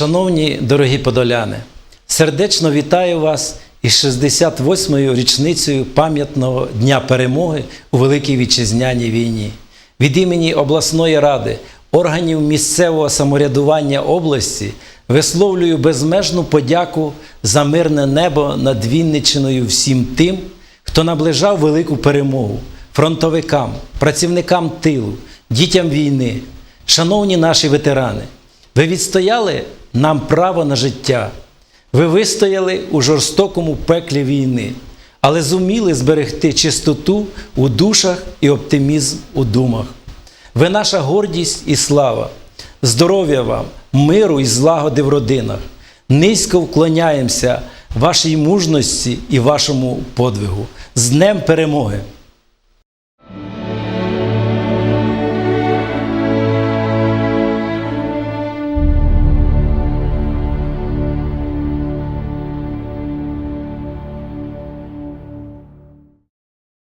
Шановні дорогі подоляни, сердечно вітаю вас із 68-ю річницею пам'ятного Дня перемоги у Великій Вітчизняній війні. Від імені обласної ради, органів місцевого самоврядування області висловлюю безмежну подяку за мирне небо над Вінниччиною всім тим, хто наближав велику перемогу фронтовикам, працівникам тилу, дітям війни, шановні наші ветерани. Ви відстояли нам право на життя. Ви вистояли у жорстокому пеклі війни, але зуміли зберегти чистоту у душах і оптимізм у думах. Ви наша гордість і слава, здоров'я вам, миру і злагоди в родинах. Низько вклоняємося вашій мужності і вашому подвигу. З Днем перемоги!